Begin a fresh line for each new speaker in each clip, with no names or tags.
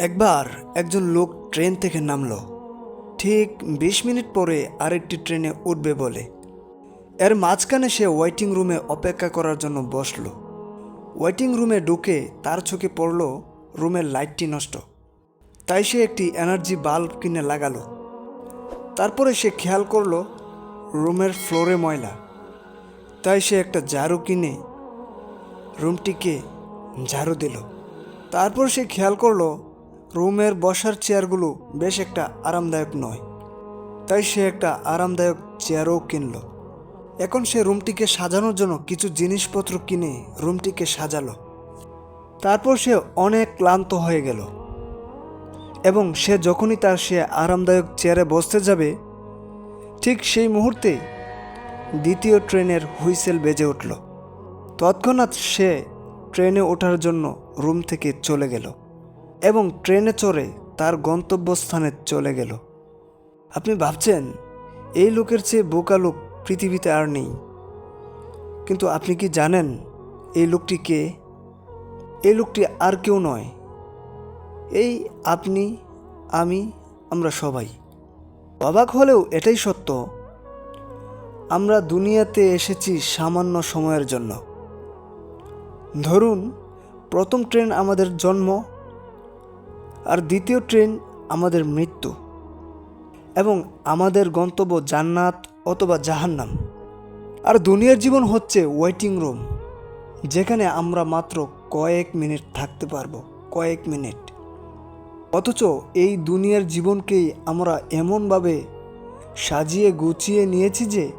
একবার একজন লোক ট্রেন থেকে নামলো। ঠিক বিশ মিনিট পরে আরেকটি ট্রেনে উঠবে বলে। এর মাঝখানে সে ওয়েটিং রুমে অপেক্ষা করার জন্য বসল। ওয়েটিং রুমে ঢুকে তার চোখে পড়ল রুমের লাইটটি নষ্ট। তাই সে একটি এনার্জি বাল্ব কিনে লাগালো। তারপরে সে খেয়াল করল রুমের ফ্লোরে ময়লা। তাই সে একটা ঝাড়ু কিনে রুমটিকে ঝাড়ু দিল। তারপর সে খেয়াল করল রুমের বসার চেয়ারগুলো বেশ একটা আরামদায়ক নয়। তাই সে একটা আরামদায়ক চেয়ারও কিনল। এখন সে রুমটিকে সাজানোর জন্য কিছু জিনিসপত্র কিনে রুমটিকে সাজালো। তারপর সে অনেক ক্লান্ত হয়ে গেল। এবং সে যখনই তার সে আরামদায়ক চেয়ারে বসতে যাবে, ঠিক সেই মুহূর্তে দ্বিতীয় ট্রেনের হুইসেল বেজে উঠল। তৎক্ষণাৎ সে ট্রেনে ওঠার জন্য রুম থেকে চলে গেল। এবং ট্রেনে চড়ে তার গন্তব্যস্থানে চলে গেল। আপনি ভাবছেন, এই লোকের চেয়ে বোকা লোক পৃথিবীতে আর নেই। কিন্তু আপনি কি জানেন, এই লোকটি কে? এই লোকটি আর কেউ নয়। এই আপনি, আমি, আমরা সবাই। অবাক হলেও এটাই সত্য। আমরা দুনিয়াতে এসেছি সামান্য সময়ের জন্য। ধরুন, প্রথম ট্রেন আমাদের জন্ম আর দ্বিতীয় ট্রেন আমাদের মৃত্যু এবং আমাদের গন্তব্য জান্নাত অথবা জাহান্নাম। আর দুনিয়ার জীবন হচ্ছে ওয়েটিং রুম যেখানে আমরা মাত্র কয়েক মিনিট থাকতে পারব, কয়েক মিনিট। অথচ এই দুনিয়ার জীবনকেই আমরা এমনভাবে সাজিয়ে গুছিয়ে নিয়েছি যে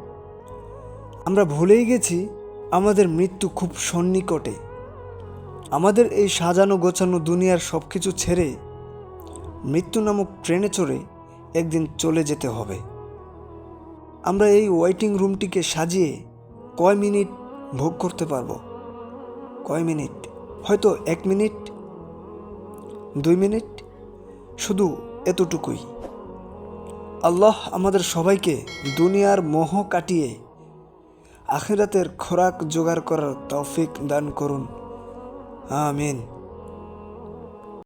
আমরা ভুলেই গেছি আমাদের মৃত্যু খুব সন্নিকটে। আমাদের এই সাজানো গোছানো দুনিয়ার সব কিছু ছেড়ে মৃত্যু নামক ট্রেনে চড়ে একদিন চলে যেতে হবে। আমরা এই ওয়েটিং রুমটিকে সাজিয়ে কয় মিনিট ভোগ করতে পারব? কয় মিনিট? হয়তো এক মিনিট? দুই মিনিট? শুধু এতটুকুই। আল্লাহ আমাদের সবাইকে দুনিয়ার মোহ কাটিয়ে আখিরাতের খোরাক জোগাড় করার তৌফিক দান করুন। আমিন।